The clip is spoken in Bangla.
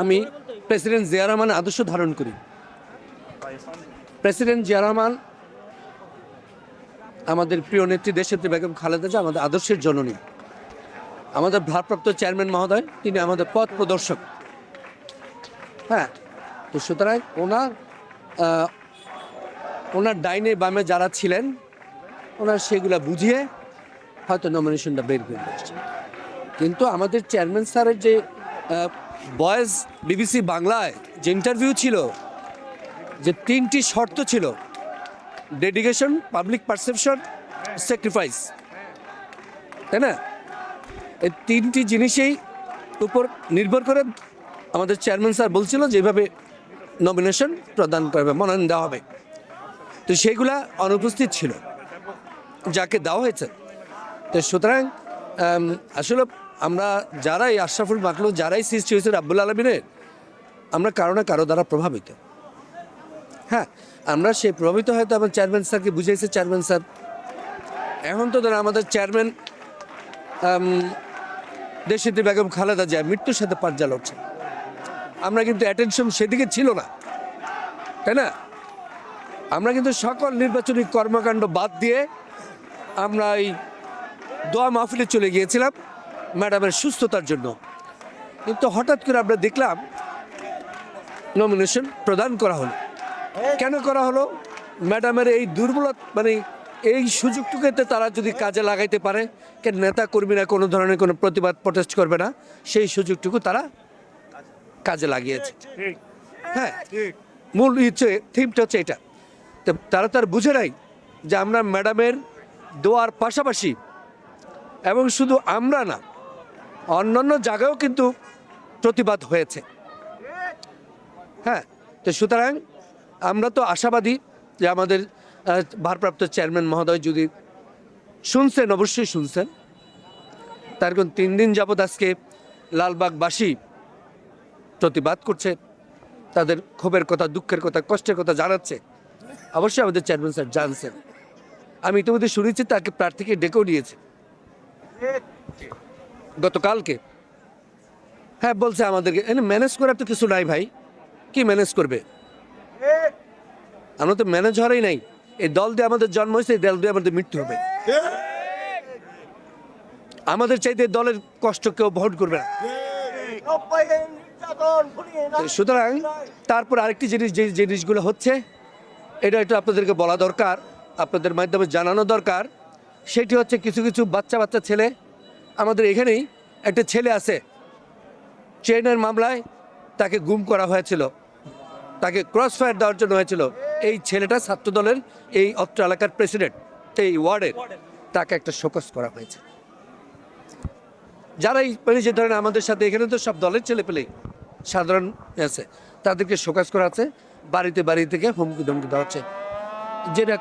আমি প্রেসিডেন্ট জিয়া রহমানের আদর্শ ধারণ করি। প্রেসিডেন্ট জিয়া রহমান আমাদের প্রিয় নেত্রী দেশনেত্রী বেগম খালেদা জিয়া আমাদের আদর্শের জননী। আমাদের ভারপ্রাপ্ত চেয়ারম্যান মহোদয়, তিনি আমাদের পথ প্রদর্শক। হ্যাঁ তো সুতরাং ওনার ওনার ডাইনে বামে যারা ছিলেন, ওনার সেগুলা বুঝিয়ে হয়তো নমিনেশনটা বের করে কিন্তু আমাদের চেয়ারম্যান স্যারের যে বয়েজ, বিবিসি বাংলায় যে ইন্টারভিউ ছিল, যে তিনটি শর্ত ছিল ডেডিকেশন পাবলিক পারসেপশন স্যাক্রিফাইস তাই না? এই তিনটি জিনিসেই উপর নির্ভর করে আমাদের চেয়ারম্যান স্যার বলছিল যেভাবে নমিনেশন প্রদান করবে, মনোনয়ন দেওয়া হবে। তো সেগুলা অনুপস্থিত ছিল, যাকে দেওয়া হয়েছে। তো সুতরাং আসলে আমরা যারাই আশরাফুল মাকলু যারাই সৃষ্টি হয়েছে রাব্বুল আলমিনের, আমরা কারও না কারও দ্বারা প্রভাবিত। হ্যাঁ আমরা সেই প্রভাবিত হয়তো আমার চেয়ারম্যান স্যারকে বুঝাইছে চেয়ারম্যান স্যার। এখন তো ধরো আমাদের চেয়ারম্যান দেশিদ্রি বেগম খালেদা জিয়া মৃত্যুর সাথে পাঞ্জা লড়ছে। আমরা কিন্তু অ্যাটেনশন সেদিকে ছিল না, তাই না? আমরা কিন্তু সকল নির্বাচনী কর্মকাণ্ড বাদ দিয়ে আমরা এই দোয়া মাহফিলে চলে গিয়েছিলাম। ম্যাডামের সুস্থতার জন্য। কিন্তু হঠাৎ করে আমরা দেখলাম নমিনেশন প্রদান করা হলো। কেন করা হলো? ম্যাডামের এই দুর্বলতা মানে এই সুযোগটুকুতে তারা যদি কাজে লাগাইতে পারে কেন নেতা কর্মীরা কোনো ধরনের কোনো প্রতিবাদ প্রটেস্ট করবে না সেই সুযোগটুকু তারা কাজে লাগিয়েছে। হ্যাঁ। মূল হচ্ছে থিমটা হচ্ছে এটা। তো তারা তার বুঝে নাই যে আমরা ম্যাডামের দোয়ার পাশাপাশি এবং শুধু আমরা না অন্যান্য জায়গায়ও কিন্তু প্রতিবাদ হয়েছে। হ্যাঁ তো সুতরাং আমরা তো আশাবাদী যে আমাদের ভারপ্রাপ্ত চেয়ারম্যান মহোদয় যদি শুনছেন, অবশ্যই শুনছেন। তার কোন তিন দিন যাবৎ আজকে লালবাগবাসী প্রতিবাদ করছে, তাদের ক্ষোভের কথা, দুঃখের কথা, কষ্টের কথা জানাচ্ছে। অবশ্যই আমাদের চেয়ারম্যান স্যার জানছেন। আমি ইতিমধ্যে শুনেছি, তাকে প্রার্থীকে ডেকেও নিয়েছে। গতকালকে। হ্যাঁ বলছে আমাদেরকে। এনে ম্যানেজ করার তো কিছু নাই ভাই। কি ম্যানেজ করবে? আমরা তো ম্যানেজ হওয়ারই নাই। এই দল দিয়ে আমাদের জন্ম হয়েছে, এই দল দিয়ে আমাদের মৃত্যু হবে। আমাদের চাইতে দলের কষ্ট কেউ ভোট করবে না। সুতরাং তারপর আরেকটি জিনিস, যে যে জিনিসগুলো হচ্ছে, এটা একটু আপনাদেরকে বলা দরকার, আপনাদের মাধ্যমে জানানো দরকার। সেটি হচ্ছে কিছু কিছু বাচ্চা বাচ্চা ছেলে আমাদের এখানেই একটা ছেলে আছে। ট্রেনের মামলায় তাকে গুম করা হয়েছিল। তাকে ক্রস ফায়ার দেওয়ার জন্য হয়েছিল। এই ছেলেটা ছাত্র দলের এই অত্র এলাকার প্রেসিডেন্ট এই ওয়ার্ডের। তাকে একটা শোকস করা হয়েছে। যারাই মানে যে ধরেন আমাদের সাথে, এখানে তো সব দলের ছেলে পেলেই সাধারণ আছে। তাদেরকে শোকাস করা আছে। বাড়িতে বাড়ি থেকে হুমকি ধমকি দেওয়া হচ্ছে। যেটা